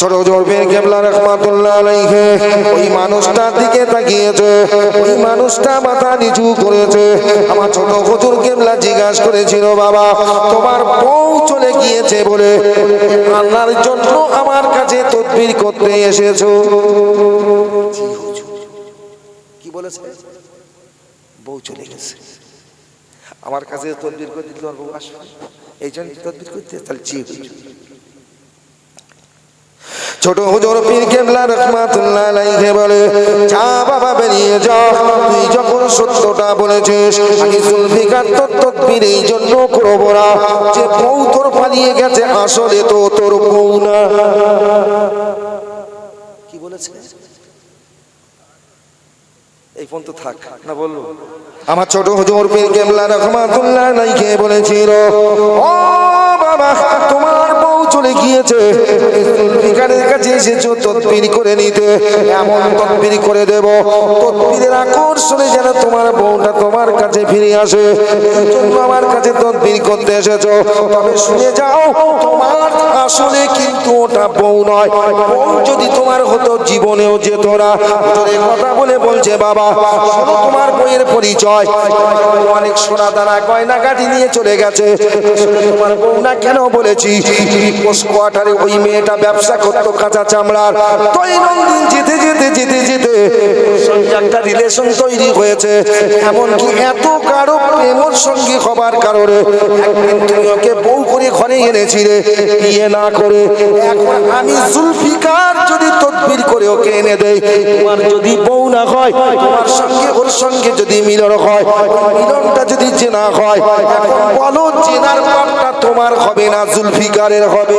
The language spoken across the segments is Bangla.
ছোট জোরবের কেবলা রহমাতুল্লাহ ওই মানুষটার দিকে তাকিয়েছে, ওই মানুষটা মাথা নিচু করেছে। আমার ছোট হুজুর কেবলা জিজ্ঞাসা করেছিল, বাবা, তোমার বউ চলে গিয়েছে বলে আল্লাহর জন্য আমার কাছে তদবির করতে এসেছ? কি বলেছে? বউ চলে গেছে। আমার কাছে তদবির করে দিল এই জন্য তদবির করতে তাহলে। ছোট হুজুর পীর কেবলা রহমাতুল্লাহ আলাইহি বলে, যা বাবা বেরিয়ে যা, তুই যখন সত্যটা বলেছিস আমি জুলফিকার তোর তদবির এই জন্য করব না। যে বউ তোর পালিয়ে গেছে, আসলে তো তোর বউ না। কি বলেছে? এই ফোন তো থাক, না বলল। আমার ছোট হুজুর পীর কেবলা রহমাতুল্লাহ আলাইহি বলেছিল, ও বাবা, তোমার চলে গিয়েছে। জুলফিকারের কাছে এসেছ, তদবির করে নিতে। এমন তদবির করে দেব। তদবিরের আকর্ষণে যেন তোমার বউটা তোমার কাছে ফিরে আসে। আমার কাছে তদবির করতে এসেছ। তবে শুনে যাও, তোমার আসলে কিন্তু ওটা বউ নয়। বউ যদি তোমার হতো, জীবনেও যেত না। হুজুর কথা বলে বলছে, বাবা তোমার বইয়ের পরিচয়। অনেক সোনা দানা গয়না গাড়ি নিয়ে চলে গেছে। তোমার বউ না কেন বলেছি? পোস্ট কোয়ার্টারে ওই মেয়েটা ব্যবসা করতো কাঁচা চামড়ার দৈনন্দিন যেতে যেতে যেতে যেতে একটা রিলেশন তৈরি হয়েছে। এমনকি এত কারও প্রেমর সঙ্গী হবার কারণে একদিন তুমি ওকে বউ করে ঘরে এনেছিলে, বিয়ে না করে। এখন আমি জুলফিকার যদি করে ওকে এনে দেই তোমার যদি বউ না হয়, তোমার সঙ্গে ওর সঙ্গে যদি মিলন হয় মিলনটা যদি চেনা হয় বলো চেনার পাপটা তোমার হবে না, জুলফিকারের হবে।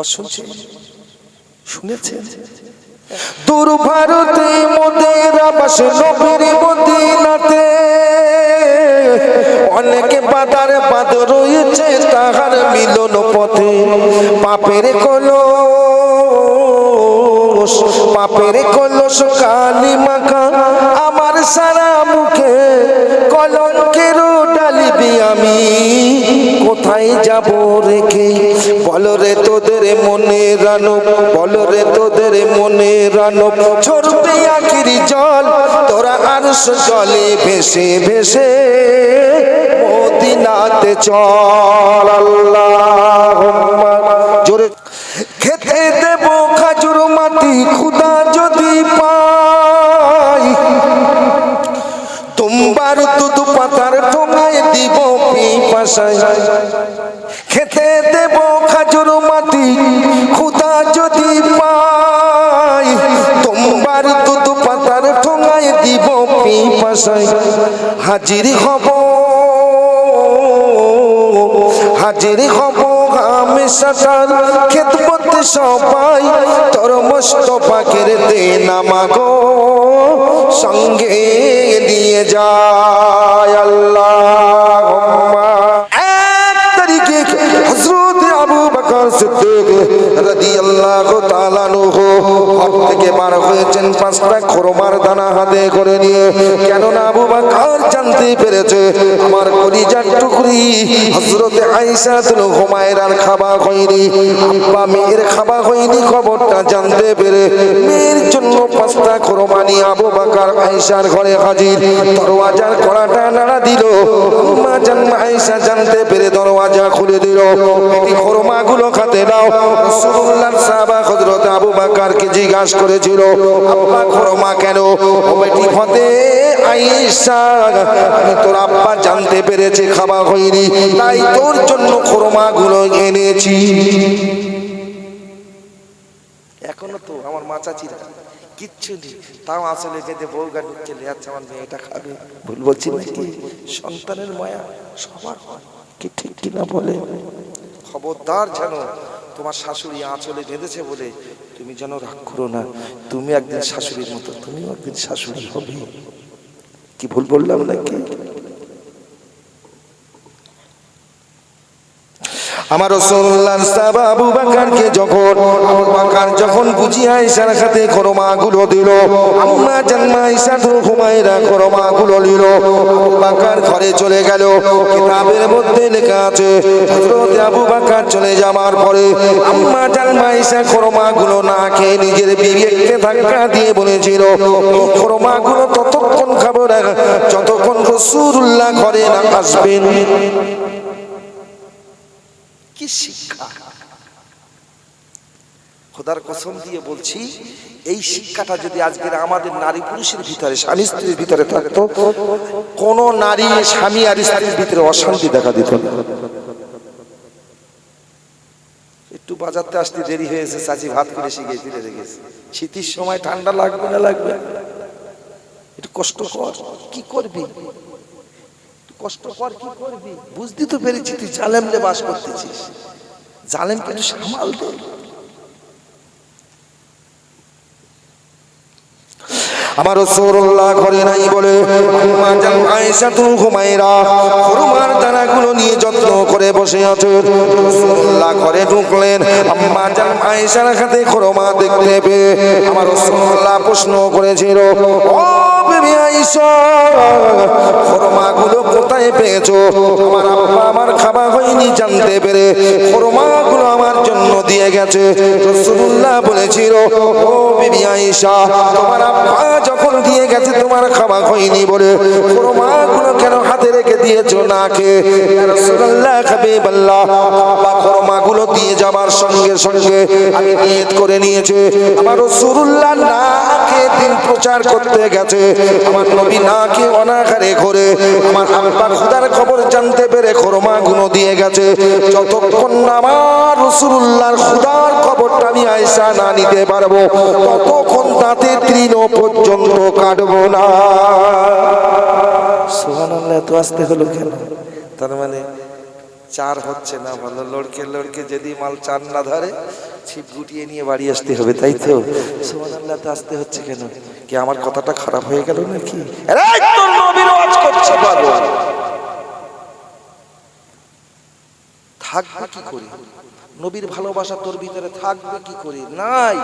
অশুনছে শুনেছে? দূর ভারতে মোদের আবাস, নবীর মদিনাতে। অনেকে বাদার বাদ রয়েছে, তাহার মিলন পথে। পাপের কলো পাপের কলস কালি মাখা, আমার সারা মুখে কলঙ্কের ডালিবি আমি, কোথায় যাব রেখে? বলো রে তোদের মনে রানো, বলো রে তোদের মনে রানো। ঝরবে আখিরি জল, তোরা আর জলে ভেসে ভেসে মদিনাতে চল। আল্লাহ জোরে খেতে খেতে দেব খাজুর মাটি, খুদা যদি পাই তোমার দুধ পাতার ঠোঙায় দিব হাজির হব হাজির হব আমি সাতার খেদমত সবাই। তোর মস্ত দে সঙ্গে নিয়ে যায় আল্লাহ। পেরেছে খবরটা জানতে পেরে মেয়ের জন্য পাঁচটা খরমা নিয়ে আবু বকর আয়েশার ঘরে হাজির। দরওয়াজার কড়াটা নাড়া দিল। আম্মা জান আয়েশা জানতে পেরে দরওয়াজা খুলে দিল। এটি খরমা খাতে দাও। রাসূলুল্লাহ সাহাবা হযরত আবু বকরকে জিজ্ঞাসা করেছিল, আব্বা খরমা কেন? ও বেটি ফতে তোর আব্বা জানতে পেরেছে খাওয়া হয়নি তাই তোর জন্য খরমা গুলো এনেছি। এখনও তো আমার মা চাচিরা কিচ্ছু নেই। তাও আসলে ঢুকছে লেয়াচ্ছে আমার মেয়েটা খাবে। ভুল বলছি সন্তানের মায়া সবার কি ঠিক কিনা বলে? খবরদার যেন তোমার শাশুড়ি আঁচলে বেঁধেছে বলে তুমি যেন রাগ করো না, তুমি একদিন শাশুড়ির মতো, তুমিও একদিন শাশুড়ি হবে। কি ভুল বললাম নাকি? আমার রসুল্লাহ সাহাব আবু বাকারকে যখন, আবু বাকার যখন বুঝিয়া ইশার হাতে গুলো দিল, আম্মা জান্মা ইশা তো হুমায়রা গুলো নিল, আবু বাকার ঘরে চলে গেল, কিতাবের মধ্যে লেখা আছে আবু বাকার চলে যাওয়ার পরে আম্মা জান্মা খরমা গুলো না খেয়ে নিজের বিবেককে ধাক্কা দিয়ে বলেছিলগুলো ততক্ষণ খাব না, যতক্ষণ রসুল্লাহ ঘরে না আসবেন। কি শিক্ষা? খোদার কসম দিয়ে বলছি, এই শিক্ষাটা যদি আজকের আমাদের নারী পুরুষের ভিতরে, স্বামী স্ত্রীর ভিতরে থাকতো, কোন নারী, স্বামী আর স্ত্রীর ভিতরে অশান্তি দেখা দিত একটু বাজারতে আসতে দেরি হয়েছে, চাচি ভাত করে শিখে ফিরে রেখেছে। শীতের সময় ঠান্ডা লাগবে না লাগবে? একটু কষ্ট কর, কি করবি? একটু কষ্ট কর কি করবি? বুঝতে তো পেরেছি, তুই বাস করতেছিস। জালেম কিন্তু সামাল দে আমার ঘরে নাই বলে তু দানাগুলো নিয়ে যত্ন করে বসে আছে। রসুল্লাহ ঘরে ঢুকলেন, আম্মা জান আয়েশার হাতে খরমা পেয়ে আমার রসুল্লাহ প্রশ্ন করেছিল, ও বেবি আয়েশা খরমাগুলো কোথায় পেয়েছ? আমার আব্বা আমার খাবার হয়নি জানতে পেরে। খরমাগুলো আমার জন্য দিয়ে গেছে। রসুল্লাহ বলেছিল, ও বিবি আয়েশা, তোমার আব্বা যখন দিয়ে গেছে, তোমার খাওয়া হয়নি বলে। খরমাগুলো কেন হাতে রেখে দিয়েছ না খেয়ে? রসুল্লাহ খাবে বাল্লাহ আব্বা খরমাগুলো দিয়ে যাবার সঙ্গে সঙ্গে আমি নিয়ত করে নিয়েছে। আমার রসুল্লাহ না খেয়ে দিন প্রচার করতে গেছে। আমার নবী না কি অনাকারে করে আমার আব্বা খুদার খবর জানতে পেরে খরমা গুনো দিয়ে গেছে। যতক্ষণ আমার রসুল্লাহর খুদার খবরটা আমি আয়সা না নিতে পারব, ততক্ষণ তাতে তৃণ পর্যন্ত কাটবো না। সোহান এত আসতে হলো কেন? তার মানে চার হচ্ছে না ভালো লড়কে লড়কে যদি মাল চার না ধরে, ছিপ গুটিয়ে নিয়ে বাড়ি আসতে হবে, তাই তো? সোহান আল্লাহ আসতে হচ্ছে কেন? কি আমার কথাটা খারাপ হয়ে গেল নাকি? থাকবে কি করি? নবীর ভালোবাসা তোর ভিতরে থাকবে কি করি? নাই!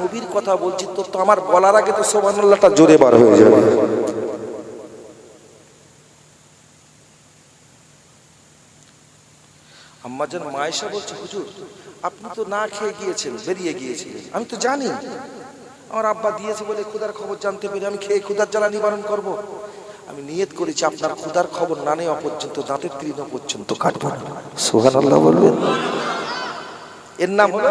নবীর কথা বলছি, তোর তো আমার বলার আগে তো সোবানুল্লাহটা জোরে বার হয়ে যাবে। আম্মাজান মায়েশা বলছে, হুজুর, আপনি তো না খেয়ে গিয়েছেন, বেরিয়ে গিয়েছিলেন। আমি তো জানি। আমার আব্বা দিয়েছে বলে ক্ষুদার খবর জানতে পেরে আমি খেয়ে ক্ষুদার জ্বালা নিবারণ করব। আমি নিয়ত করেছি আপনার ক্ষুদার খবর না নেওয়া পর্যন্ত, দাঁতের তৃণ পর্যন্ত কাটবো সোহান আল্লাহ বলবেন। এর নাম হলো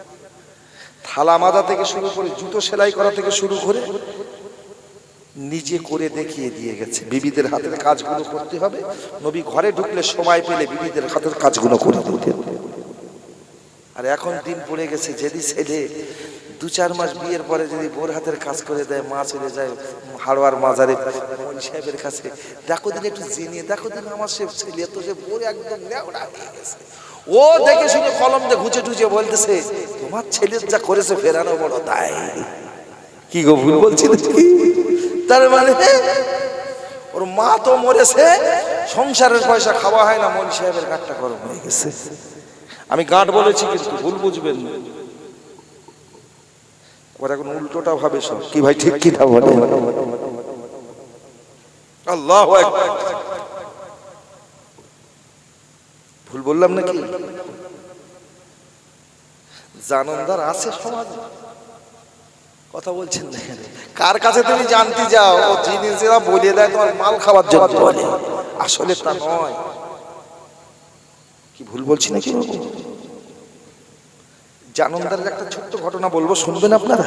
থালা মাজা থেকে শুরু করে জুতো সেলাই করা থেকে শুরু করে নিজে করে দেখিয়ে দিয়ে গেছে। বিবিদের হাতের কাজগুলো করতে হবে। নবী ঘরে ঢুকলে সময় পেলে বিবিদের হাতের কাজগুলো করে দিতে। আর এখন দিন পড়ে গেছে যদি ছেলে দু চার মাস বিয়ের পরে যদি বোর হাতের কাজ করে দেয়, মা চলে যায় হাড়োয়ার মাজারে মৌলী সাহেবের কাছে, দেখো দিন একটু জেনে, দেখো দিন আমার সে ছেলে তো সে বোর একদম হয়ে গেছে। ও দেখে শুনে কলম দিয়ে ঘুচে টুচে বলতেছে, তোমার ছেলে যা করেছে ফেরানো বড় তাই। কি গো ভুল বলছি? তার মানে ওর মা তো মরেছে, সংসারের পয়সা খাওয়া হয় না মৌলী সাহেবের গাঁটটা গরম হয়ে গেছে। আমি গাঁট বলেছি কিন্তু ভুল বুঝবেন না। ওরা এখন উল্টোটা ভাবে সব। কি ভাই, ঠিক কি না বলে আল্লাহ ভুল বললাম নাকি? জানন্দার আছে সমাজে। কথা বলছেন কার কাছে তুমি জানতে যাও? ও জিনিসেরা বলে দেয়, তোমার মাল খাওয়ার জন্য। বলে আসলে তা নয়। কি ভুল বলছি নাকি? জানন্দারের একটা ছোট্ট ঘটনা বলব, শুনবেন আপনারা?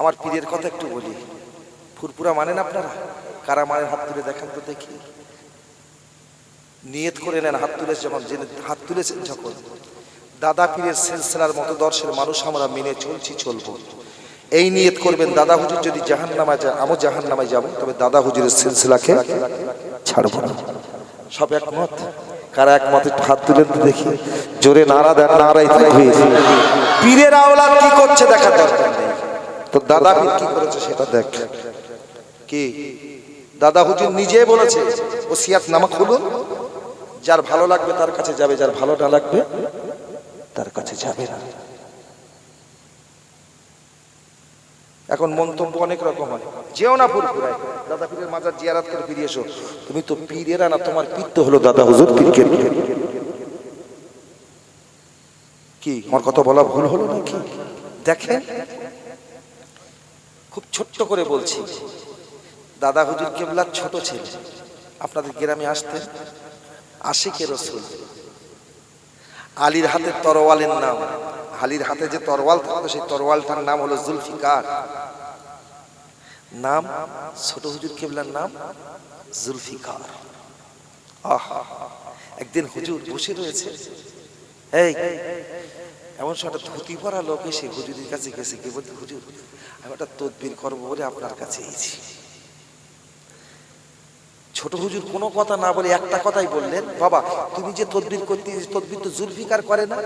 আমার পীরের কথা একটু বলি। ফুরপুরা মানেন আপনারা? কারা মায়ের হাত তুলে দেখান তো দেখি। নিয়ত করে নেন, হাত তুলেছে যখন জেনে হাত তুলেছেন যখন। দাদা পীরের সিলসিলার মতো দর্শের মানুষ আমরা মেনে চলছি, চলবো। এই নিয়ত করবেন, দাদা হুজুর যদি জাহান নামায় যায়, আমও জাহান নামায় যাব, তবে দাদা হুজুরের সিলসিলাকে ছাড়বো না। সব একমত? কারা একমত? হাত তুলে দেখি। জোরে নাড়া দেন, নাড়াই পীরের আওলাদ কি করছে দেখার দরকার তো দাদা পীর কি করেছে সেটা দেখ। কি? দাদা হুজুর নিজে বলেছে ও সিয়াত নামা খুলুন। যার ভালো লাগবে তার কাছে যাবে, যার ভালো না লাগবে তার কাছে যাবে না। এখন মন্তব্য অনেক রকম হয়। যেও না ফুরফুরায়। দাদা পীরের মাজার জিয়ারাত করে ফিরে এসো। তুমি তো পীরেরা না তোমার পীর তো হলো দাদা হুজুর পীরকে কি, আমার কথা বলা ভুল হলো নাকি? দেখেন, খুব ছোট্ট করে বলছি, দাদা হুজুর কেবলার ছোট ছেলে। আপনাদের গ্রামে আসতেন? আশিকে রসুল। আলীর হাতে তরোয়ালের নাম। আলীর হাতে যে তরোয়াল থাকতো, সেই তরোয়ালটার নাম হলো জুলফিকার। নাম, ছোট হুজুর কেবলার নাম জুলফিকার। আহা, একদিন হুজুর বসে রয়েছে। এই, এমন সময় একটা ধুতি পরা লোক এসে হুজুরের কাছে গেছে। কে বলতে হুজুর, আমি একটা তদবির করব বলে আপনার কাছে এসেছি। ছোট হুজুর কোনো কথা না বলে একটা কথাই বললেন, বাবা, তুমি যে তদবির করতে, তদবির তো জুলফিকার করে না,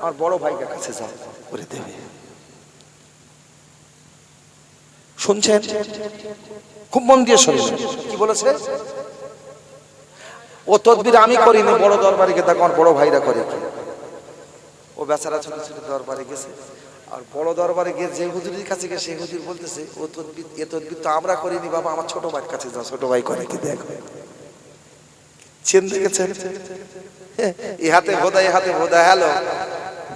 আমার বড় ভাইটার কাছে যাও, করে দেবে। শুনছেন? খুব মন দিয়ে শুনছেন কি বলেছে? ও তদবির আমি করিনি, বড় দরবারে গিয়ে দেখো, আমার বড় ভাইরা করে ও বেচারা ছোট ছোট দরবারে গেছে। আর বড় দরবারে গিয়ে যে হুজুরের কাছে গিয়ে সেই হুজুর বলতেছে, ও তদবির, এ তদবির তো আমরা করিনি বাবা, আমার ছোট ভাইয়ের কাছে যাও, ছোট ভাই করে কি দেখো। চেন দেখেছেন এ হাতে ভোদা, এ হাতে ভোদা, হ্যালো।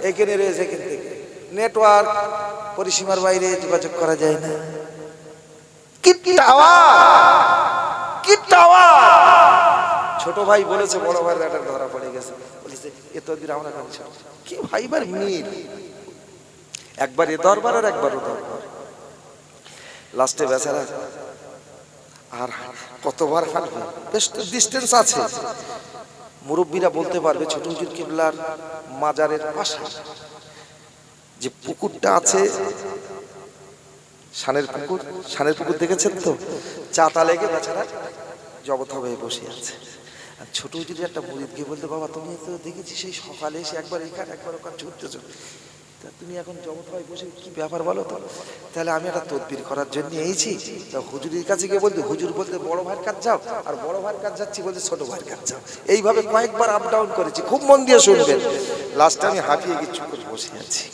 এখানে রয়েছে এখান থেকে। নেটওয়ার্ক, পরিসীমার বাইরে যোগাযোগ করা যায় না। কি কি ছোট ভাই বলেছে, বড় একটা ধরা পড়ে গেছে। বলেছে, এ তদবির আমরা কি ভাইবার মিল? একবার এ দরবার আর একবার ও দরবার। লাস্টে বেচারা আর কতবার হাঁটবে? বেশ তো ডিস্টেন্স আছে। মুরব্বীরা বলতে পারবে ছোট হুজুর কিবলার মাজারের পাশে যে পুকুরটা আছে সানের পুকুর। সানের পুকুর দেখেছেন তো? চাতা লেগে বেচারা জগৎ হয়ে বসে আছে। আর ছোট হুজুরের একটা মুরিদ গিয়ে বলতে, বাবা, তুমি তো দেখেছি সেই সকালে এসে একবার এখানে একবার ওখানে ছুটতেছো। তা তুমি এখন জগৎ ভাই বসে কি ব্যাপার বলো তো? তাহলে আমি একটা তদবির করার জন্য এইছি তা হুজুরের কাছে গিয়ে বলতে, হুজুর বলতে বড় ভাইয়ের কাজ যাও, আর বড় ভাইয়ের কাজ যাচ্ছি বলতে ছোট ভাইয়ের কাজ যাও। এইভাবে কয়েকবার আপ ডাউন করেছি, খুব মন দিয়ে শুনবেন। লাস্টে আমি হাঁপিয়ে গিয়ে চুপ করে বসে আছি।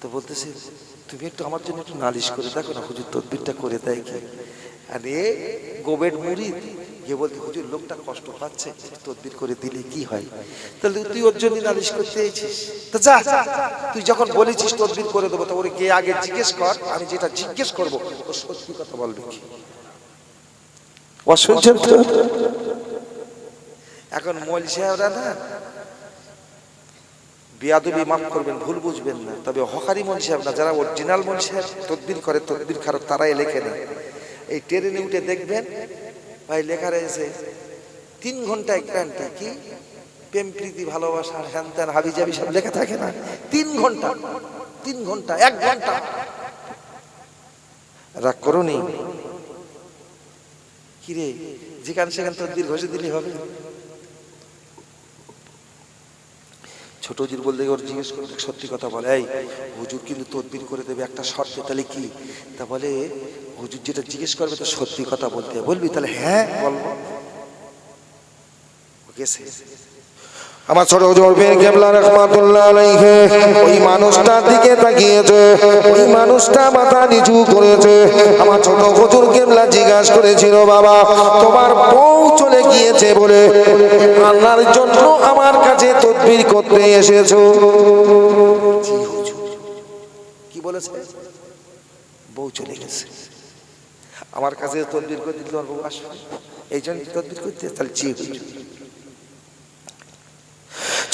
তো বলতেছে, তুমি একটু আমার জন্য একটু নালিশ করে দেখো না, হুজুর তদবিরটা করে দেয় কি? আরে গোবেট মুড়ি গিয়ে বলতে হুজুর লোকটা কষ্ট পাচ্ছে তদবির করে দিলে কি হয়? তাহলে তুই ওর জন্য নালিশ করতে এসেছিস। তা যা তুই যখন বলেছিস তদবির করে দেবো তো ওরে গিয়ে আগে জিজ্ঞেস কর আমি যেটা জিজ্ঞেস করব ও সত্যি কথা বলবে কি? ও এখন মল সাহেবরা না বিয়াদবি মাফ করবেন ভুল বুঝবেন না। তবে হকারি মন সাহেব না যারা অরিজিনাল মন সাহেব তদবির করে তদবির খারাপ তারাই লেখে না এই ট্রেনে উঠে দেখবেন ভাই লেখা রয়েছে, তিন ঘণ্টা এক ঘণ্টা কি প্রেম, প্রীতি, ভালোবাসা হ্যান ত্যান হাবি জাবি সব লেখা থাকে না। তিন ঘণ্টা তিন ঘণ্টা, এক ঘণ্টা। রাগ করনি? কিরে, যেখানে সেখানে তদবির ঘষে দিলে হবে। ছোট হুজুর বললে ওর জিজ্ঞেস করে সত্যি কথা বলে। এই, হুজুর কিন্তু তদবির করে দেবে একটা শর্তে, তাহলে কি? তা বলে হুজুর যেটা জিজ্ঞেস করবে তো সত্যি কথা বলতে বলবি তাহলে হ্যাঁ বলব গেছে। আমার ছোট হুজুর পীর কেবলা রহমাতুল্লাহ আলাইহি ওই মানুষটার দিকে তাকিয়েছে ওই মানুষটা মাথা নিচু করেছে। আমার ছোট হুজুর কেবলা জিজ্ঞাসা করেছিল বাবা তোমার বউ চলে গিয়েছে বলে আল্লাহর জন্য আমার কাছে তদবির করতে এসেছ। কি বলেছে? বউ চলে গেছে। আমার কাছে তদবির করে দিল আর বউ আসবে এই জন্য তদবির করতে তাহলে জি হুজুর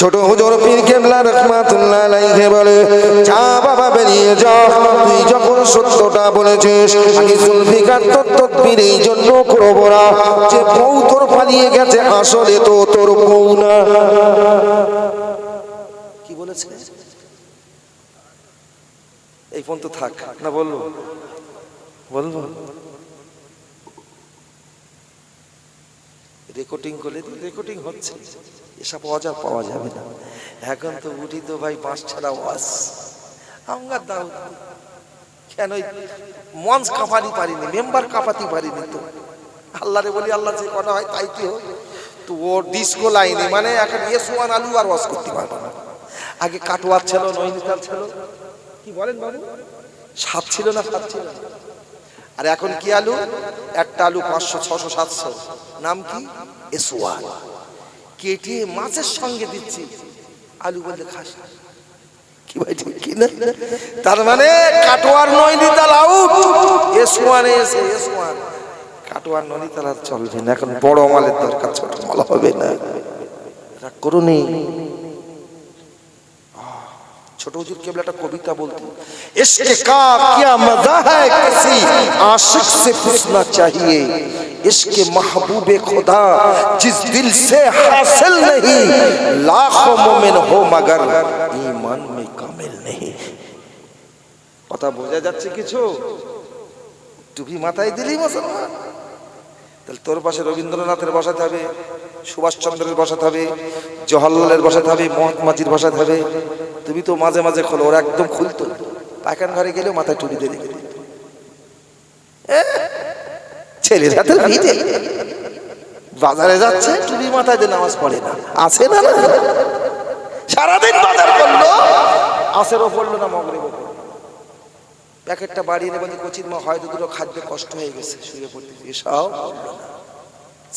ছোট হুজুর পীর কেবলা রহমাতুল্লাহ আলাইহি বলে, যা বাবা বেরিয়ে যা, তুই যখন সত্যটা বলেছিস আমি জুলফিকার তোর তদবির এই জন্য করব না। যে বউ তোর পালিয়ে গেছে, আসলে তো তোর বউ না। কি বলেছে? এই ফোন তো থাক, না বলব? বলব। রেকর্ডিং করলে রেকর্ডিং হচ্ছে। এসব অজা পাওয়া যাবে না। এখন তো উঠি তো ভাই পাঁচ ছাড়া ওয়াস আমরা দাও। কেন মঞ্চ কাঁপানি পারিনি মেম্বার কাঁপাতে পারিনি তো। আল্লাহরে বলি আল্লাহ যে করা হয় তাই কি হোক তো ও ডিস্কো লাইনে মানে এখন এসওয়ান আলু আর ওয়াশ করতে পারবে না। আগে কাটোয়ার ছিল, নৈনিতাল ছিল। কি বলেন বাবু সাত ছিল না, সাত ছিল না? আর এখন কি আলু? একটা আলু পাঁচশো, ছশো, সাতশো। নাম কি? কেটে মাছের সঙ্গে দিচ্ছি। আলু বলে খাস। কি ভাই কি না? তার মানে কাটোয়ার নৈনিতাল আউট এসওয়ান এসে, এসওয়ান। কাটোয়ার নৈনিতাল আর চলবে না। এখন বড় মালের দরকার, ছোট মাল হবে না। রাগ করুনি ছোট হুজুর কেবল একটা কবিতা বলতেন ইশকে কা क्या मजा है किसी आशिक से पूछना चाहिए इश्क महबूब खुदा जिस दिल से हासिल नहीं लाखों मोमिन हो मगर ईमान में कामिल नहीं কথা বোঝা যাচ্ছে কিছু টুপি মাথায় দিলি মুসলমান তাহলে তোর পাশে রবীন্দ্রনাথের বসাতে হবে সুভাষচন্দ্রের বসাতে হবে জওহরলালের বসাতে হবে মহাত্মাজির বসাতে হবে তুমি তো মাঝে মাঝে খোলো, ওরা একদম খুলতো। পায়খান ঘরে গেলেও মাথায় টুপি দিয়ে রেখে ছেলেরা তো ভিড়ে বাজারে যাচ্ছে টুপি মাথায় দিয়ে নামাজ পড়ে না। আছে না না? সারাদিন বাজার করল। আসেরও পড়ল না, মগরেবও পড়ল প্যাকেটটা বাড়িয়ে নেবেন কচির মা, হয়তো দুটো খাদ্যে কষ্ট হয়ে গেছে, শুয়ে পড়তে এসব।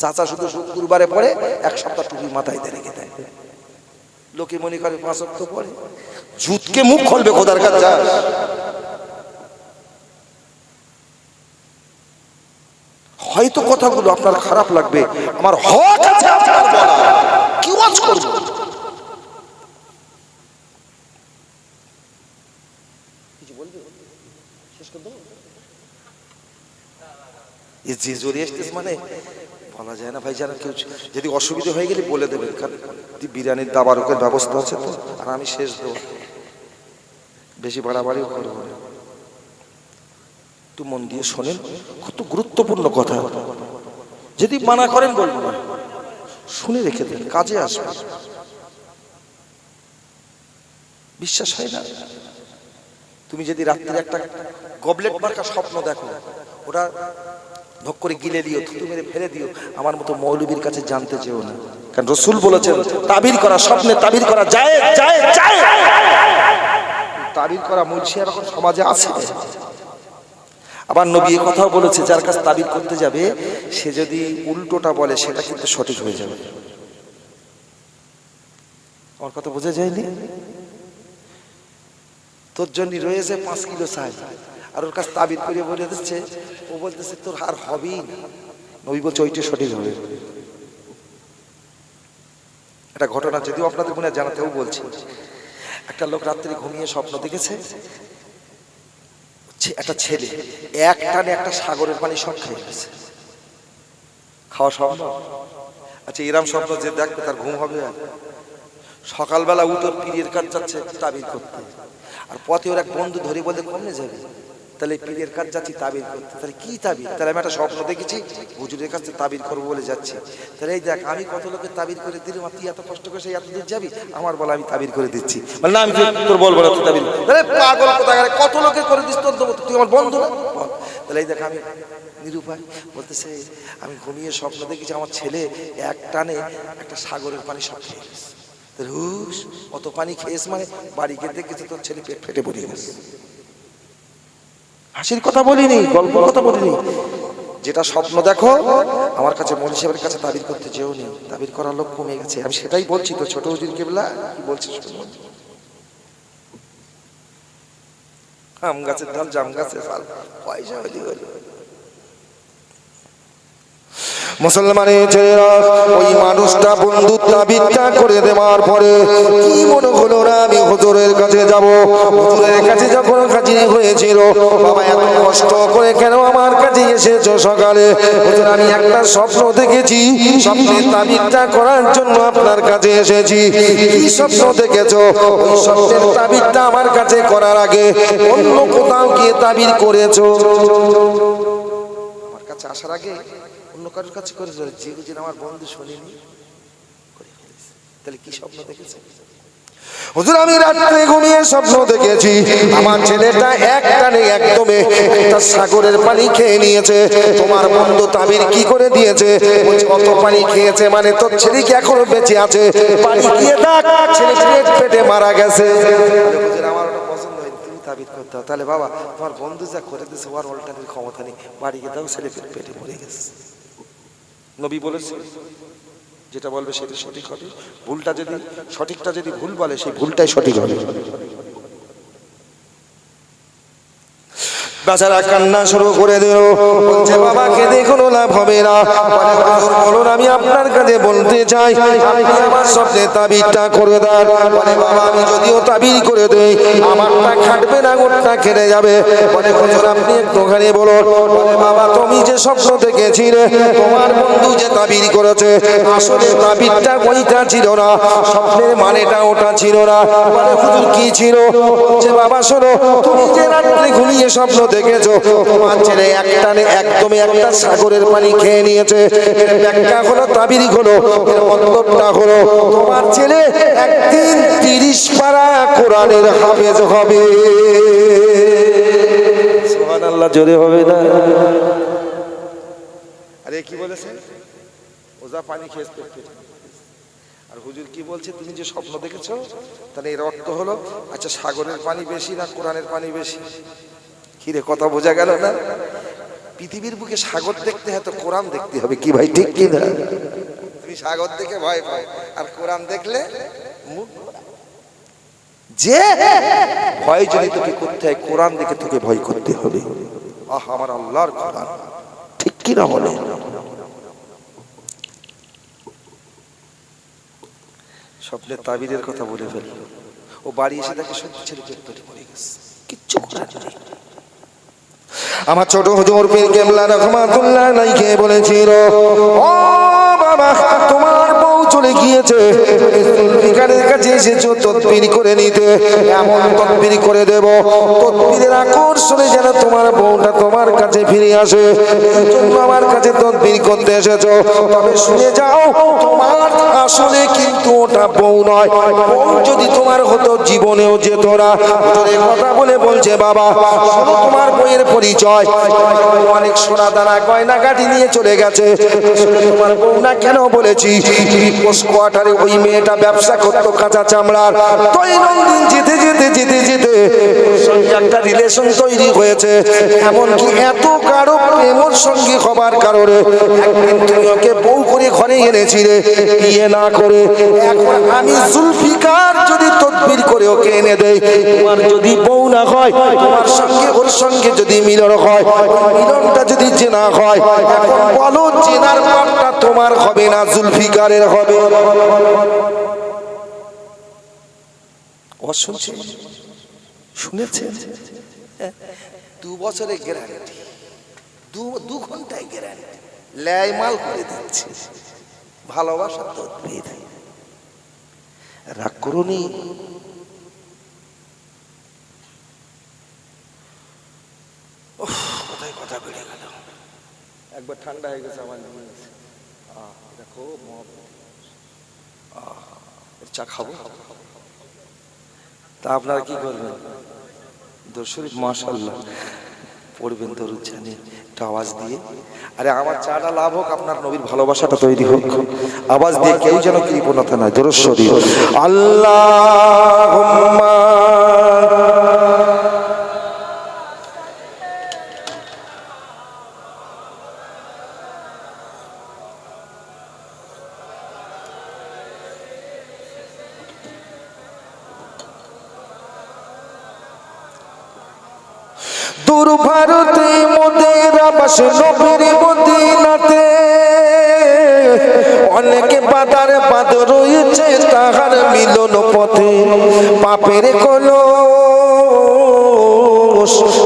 চাচা শুধু শুক্রবারে পরে এক সপ্তাহ টুপি মাথায় দিয়ে রেখে দেয়। লোকে মনে করে পাঁচ অক্ট পরে। জুতকে মুখ খুলবে খোদার কাছে। হয়তো কথাগুলো আপনার খারাপ লাগবে, আমার হক আছে আপনার বলা কি ওয়াজ করব? যে জোরে আসতেছ মানে বলা যায় না ভাই জানা কেউ যদি অসুবিধা হয়ে গেলে বলে দেবেন। কারণ বিরিয়ানির দাবার দাবারকের ব্যবস্থা আছে তো? আর আমি শেষ দেবো। বেশি বাড়াবাড়িও করব একটু মন দিয়ে শোনেন, কত গুরুত্বপূর্ণ কথা। যদি মানা করেন বলব না। শুনে রেখে দেন, কাজে আসবে। বিশ্বাস হয় না? তুমি যদি রাত্রে একটা গবলেট মার্কা স্বপ্ন দেখো ওটা ভোগ করে গিলে দিও, থুতু মেরে ফেলে দিও, আমার মতো মৌলবীর কাছে জানতে চেও না। কারণ রসুল বলেছেন, তাবির করা স্বপ্নে তাবির করা যায় যায় যায়। তাবির করা মুলসি এখন সমাজে আছে। আবার নবী এ কথাও বলেছে, যার কাছে তাবির করতে যাবে, সে যদি উল্টোটা বলে, সেটা কিন্তু সঠিক হয়ে যাবে। আমার কথা বোঝা যায়নি? তোর জন্য রয়েছে পাঁচ কিলো চাই আর ওর কাছে তাবিদ করে বলে দিচ্ছে, ও বলতেছে, তোর আর হবেই না। নবী বলছে, ওইটা সঠিক হবে। একটা ঘটনা যদিও আপনাদের মনে জানাতেও বলছি। একটা লোক রাত্রে ঘুমিয়ে স্বপ্ন দেখেছে একটা ছেলে, এক টানে একটা সাগরের পানি সব খেয়ে গেছে খাওয়া সম্ভব? আচ্ছা এরম স্বপ্ন যে দেখবে, তার ঘুম হবে আর। সকালবেলা উত্তর পীরের কাজ যাচ্ছে তাবিদ করতে। আর পথে ওর এক বন্ধু ধরে বলে কমে যাবে? তাহলে পীরের কাজ যাচ্ছি, তাবির করতে। তাহলে কি তাবির? তাহলে আমি একটা স্বপ্ন দেখেছি, হুজুরের কাছে তাবির করব বলে যাচ্ছি। তাহলে এই দেখ, আমি কত লোকের তাবির করে দিলাম তুই এত কষ্ট করে সেই এত দূর যাবি? আমার বলা আমি তাবির করে দিচ্ছি। বলে, না, আমি তোর বলব না, তুই তাবির তাহলে পাগল কোথায় কত লোকের করে দিস, তোর দেবো তুই আমার বন্ধু না। তাহলে এই দেখ, আমি নিরুপায় বলতেছে, আমি ঘুমিয়ে স্বপ্ন দেখেছি, আমার ছেলে এক টানে একটা সাগরের পানি সব খেয়ে গেছে রুশ অত পানি খেয়েছ মানে বাড়ি গিয়ে দেখেছে তোর ছেলে পেট ফেটে পড়ে গেছে। হাসির কথা বলিনি গল্প কথা বলিনি। যেটা স্বপ্ন দেখো, আমার কাছে মনীষ সাহেবের কাছে তাবির করতে যেও নি, তাবির করার লোক কমে গেছে। আমি সেটাই বলছি তো, ছোট হুজুর কেবলা, কি শুনুন আম গাছের ডাল, জাম গাছের ফাল পয়সা হলি হলি মুসলমানের ছেলেরা ওই মানুষটা বন্ধুত্ব বিদ্যা করে দেওয়ার পরে কি মনে হলো না আমি হুজুরের কাছে যাব? হুজুরের কাছে যখন হাজির হয়েছিল, বাবা, এত কষ্ট করে কেন আমার কাছে এসেছ সকালে? হুজুর, আমি একটা স্বপ্ন দেখেছি। স্বপ্নের তাবিদটা করার জন্য আপনার কাছে এসেছি। কি স্বপ্ন দেখেছ? ওই স্বপ্নের তাবিদটা আমার কাছে করার আগে অন্য কোথাও গিয়ে তাবির করেছ? আমার কাছে আসার আগে অন্য কারোর কাছে করেছ? যে আমার বন্ধু শোনেনি। করে। তাহলে কি স্বপ্ন দেখেছে? হুজুর আমি রাত্রে ঘুমিয়ে স্বপ্ন দেখেছি। আমার ছেলেটা এক টানে একদমে একটা সাগরের পানি খেয়ে নিয়েছে। তোমার বন্ধু তাবির কি করে দিয়েছে? বলছে, অত পানি খেয়েছে মানে তোর ছেলে কি এখনও বেঁচে আছে? পানি গিয়ে দেখ ছেলে পেট পেটে মারা গেছে। হুজুর আমার পছন্দ হয়নি তুমি তাবির করতে হবে তাহলে বাবা তোমার বন্ধু যা করে দিয়েছে ওর অল্টারের ক্ষমতা নেই। বাড়ি গিয়ে দাও ছেলে পেট পেটে মরে গেছে। নবী বলেছে যেটা বলবে সেটা সঠিক হবে। ভুলটা যদি, সঠিকটা যদি ভুল বলে, সেই ভুলটাই সঠিক হবে। বেচারা কান্না শুরু করে দিল। বলছে, বাবা, কেঁদে কোনো লাভ হবে না। বলুন, আমি আপনার কাছে বলতে চাই। আমার স্বপ্নে তাবিরটা করে দেন। বলে, বাবা, আমি যদিও তাবির করে দেই, আমারটা খাটবে না, গোটটা খেলে যাবে। বলে, হুজুর, আপনি একটুখানি বলুন। বলে, বাবা, তুমি যে স্বপ্ন দেখেছিলে, তোমার বন্ধু যে তাবির করেছে, আসলে তাবিরটা ওইটা ছিল না, স্বপ্নের মানেটা ওটা ছিল না। বলে, হুজুর, কি ছিল? যে বাবা, শোনো, তুমি যে রাত্রে ঘুমিয়ে স্বপ্ন দেখেছ? তোমার ছেলে একদমই একটা সাগরের পানি খেয়ে নিয়েছে। ব্যাখ্যা হলো তাবিরি হলো মতলবটা হলো তোমার ছেলে একদিন তিরিশ পারা কোরআনের হাফেজ হবে। সুবহানাল্লাহ, জোরে হবে না? আরে, কি বলেছে? ওজা পানি খেয়ে আর হুজুর কি বলছে? তুমি যে স্বপ্ন দেখেছ? তাহলে এর অর্থ হলো আচ্ছা সাগরের পানি বেশি না কোরআনের পানি বেশি? কিরে, কথা বোঝা গেল না? পৃথিবীর বুকে সাগর দেখতে হয় তো কোরআন দেখতে হবে, কি ভাই, ঠিক কি না তুমি সাগর দেখে ভয় পাও, আর কোরআন দেখলে মুখ যে ভয় যদি তোকে করতে হয়, কোরআন দেখে তোকে ভয় করতে হবে। আহ, আমার আল্লাহর কোরআন ঠিক কি না বলে? স্বপ্নের তাবিরের কথা বলে ফেলল। ও বাড়ি এসে দেখে সত্যি ছেলে পেটে মরে গেছে। কিচ্ছু করার নেই। আমার ছোট হুজুর পীর কেবলা রহমাতুল্লাহ নাইকে বলেছিল ও বাবা তোমার চলে গিয়েছে। এখানের কাছে এসেছ, তদবির করে নিতে। এমন তদবির করে দেব। তদবিরের আকর্ষণে যেন তোমার বউটা তোমার কাছে ফিরে আসে। আমার কাছে তদবির করতে এসেছ। তবে শুনে যাও, তোমার আসলে কিন্তু ওটা বউ নয়। যদি তোমার হতো, জীবনেও যেত না। হুজুর কথা বলে বলছে, বাবা তোমার বইয়ের পরিচয়। অনেক সোনা দানা গয়না গাড়ি নিয়ে চলে গেছে। তোমার বউ না কেন বলেছি? পোস্ট কোয়ার্টারে ওই মেয়েটা ব্যবসা করতো কাঁচা চামড়ার। দৈনন্দিন যেতে যেতে যেতে যেতে একটা রিলেশন তৈরি হয়েছে। এমনকি এত কারও প্রেমর সঙ্গী হবার কারণে একদিন তুমি ওকে বউ করে ঘরে এনেছিলে। বিয়ে না করে। এখন আমি জুলফিকার যদি তদবির করে ওকে এনে দেয়, তোমার যদি বউ না হয়, তোমার সঙ্গে ওর সঙ্গে যদি মিলন হয় মিলনটা যদি চেনা হয় বলো চেনার পাপটা তোমার হবে না, জুলফিকারের হবে। শুনছে? শুনেছে? দু বছরের গ্যারান্টি দু দু ঘন্টায় গ্যারান্টি ল্যায় মাল করে দিচ্ছে। ভালোবাসা তদ্বির রাগ করুনি? কোথায় কথা বেড়ে গেল? একবার ঠান্ডা হয়ে গেছে আমার দেখো মহব্বত। চা খাব? তা আপনারা কি করবেন? দর্শরীফ মাশাল্লাহ পড়বেন দরুদ জানি একটু আওয়াজ দিয়ে। আরে আমার চাটা লাভ হোক, আপনার নবীর ভালোবাসাটা তৈরি হোক। আওয়াজ দিয়ে কেউ যেন কৃপণতা নয় দরশ্বরী আল্লাহ আসে নবীর মদিনাতে। অনেকে বাদার বাদ রয়েছে তাহার মিলন পথে। পাপের কলস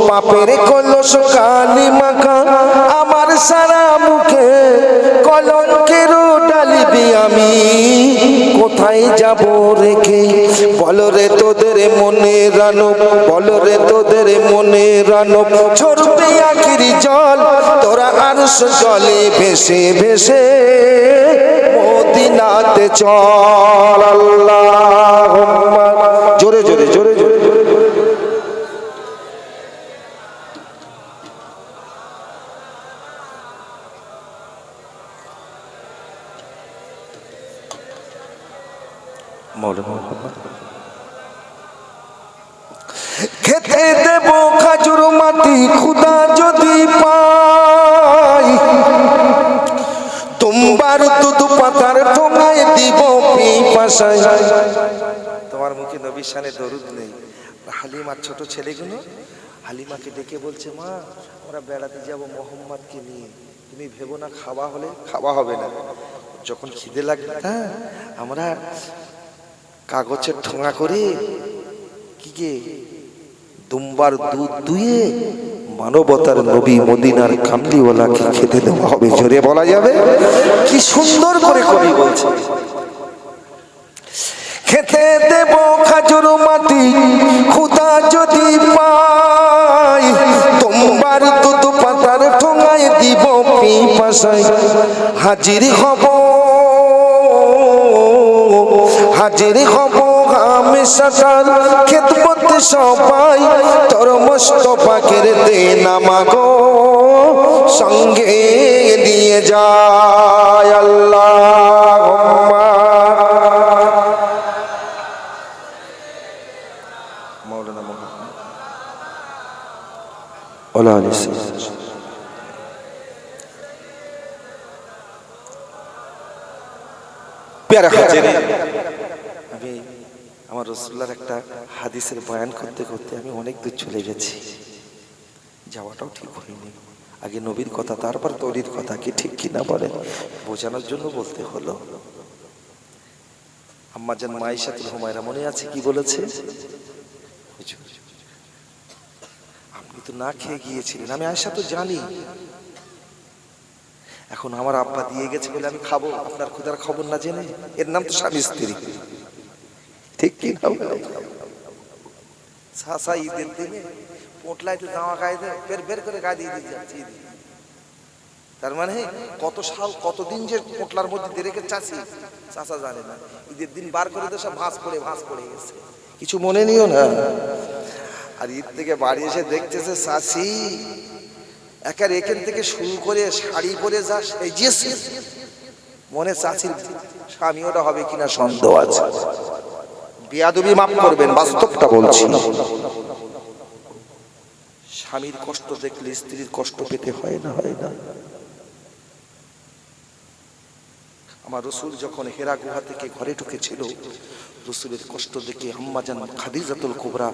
পাপের কলস কালী মাখা। কোথায় যাব রেখে? বল রে তোদের মনে রানো, বল রে তোদের মনে রানো। ঝরবে আখির জল, তোরা আর জলে ভেসে ভেসে মদিনাতে চল। আল্লাহ জোরে জোরে জোরে। খেতে দেব খাজুর মাটি খুদা যদি পাই, তোমার দুধ পাতার ঠোঙায় দিব তোমার মুখে নবীর শানে দরুদ নেই। হালিমার ছোট ছেলেগুলো, হালিমাকে ডেকে বলছে, মা, আমরা বেড়াতে যাব মোহাম্মদকে নিয়ে। তুমি ভেবো না, খাওয়া হলে, খাওয়া হবে না। যখন খিদে লাগবে হ্যাঁ আমরা কাগজের ঠোঙা করে? কি গে? দুম্বার দুধ দুয়ে মানবতার নবী মদিনার কামলিওয়ালাকে খেতে দেওয়া হবে, জোরে বলা যাবে? কি সুন্দর করে কবি বলছে। খেতে দেব খাজুর মাটি, খুদা যদি পাই তোমার দুধ পাতার ঠোঙায় দিব পিপাসায়। হাজির হব হাজির হব আমি সকাল, খেদমত সবাই, তোর মস্ত পাকের দে নামাগো সঙ্গে নিয়ে যায় আল্লাহ ওলা আলী আমার রসুল্লার একটা হাদিসের বয়ান করতে করতে আমি অনেক দূর চলে গেছি। যাওয়াটাও ঠিক হয়নি। আগে নবীর কথা, তারপর তরির কথা কি ঠিক কিনা বলেন? বোঝানোর জন্য বলতে হলো। আম্মাজান মাইশাতুল হুমায়রা মনে আছে কি বলেছে? আপনি তো না খেয়ে গিয়েছিলেন, আমি আয়সা তো জানি। এখন আমার আব্বা দিয়ে গেছে বলে আমি খাব, আপনার খুদার খবর না জেনে? এর নাম তো স্বামী স্ত্রী। ঠিক কি না সাসা ঈদের দিনে পোটলাইতে জামা গায়ে বের বের করে গায়ে দিয়ে যাচ্ছে। তার মানে কত সাল কতদিন যে পোটলার মধ্যে দিয়ে রেখে চাষি চাষা জানে না। ঈদের দিন বার করে তো সব ভাঁজ পড়ে ভাঁজ পড়ে গেছে। কিছু মনে নিও না। আর ঈদ থেকে বাড়ি এসে দেখতেছে চাষি একের এখান থেকে শুরু করে শাড়ি পরে যা সেই যে মনে চাষির স্বামী ওটা হবে কিনা সন্দেহ আছে। বিয়াদবি মাফ করবেন, বাস্তবটা বলছি। স্বামীর কষ্ট দেখলে স্ত্রীর কষ্ট পেতে হয় না হয় না। আমার রসুল যখন হেরা গুহা থেকে ঘরে ঢুকেছিল, রসুলের কষ্ট দেখে আম্মাজান খাদিজাতুল কুবরা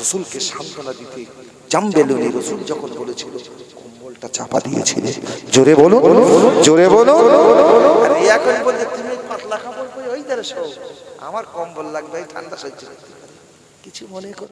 রসুলকে সান্ত্বনা দিতে জামবেলুনি রসুল যখন বলেছিল কম্বলটা চাপা দিয়েছিলে জোরে বলো জোরে বলো তুমি ওই আমার কম্বল লাগবে ঠান্ডা সহ্য কিছু মনে করো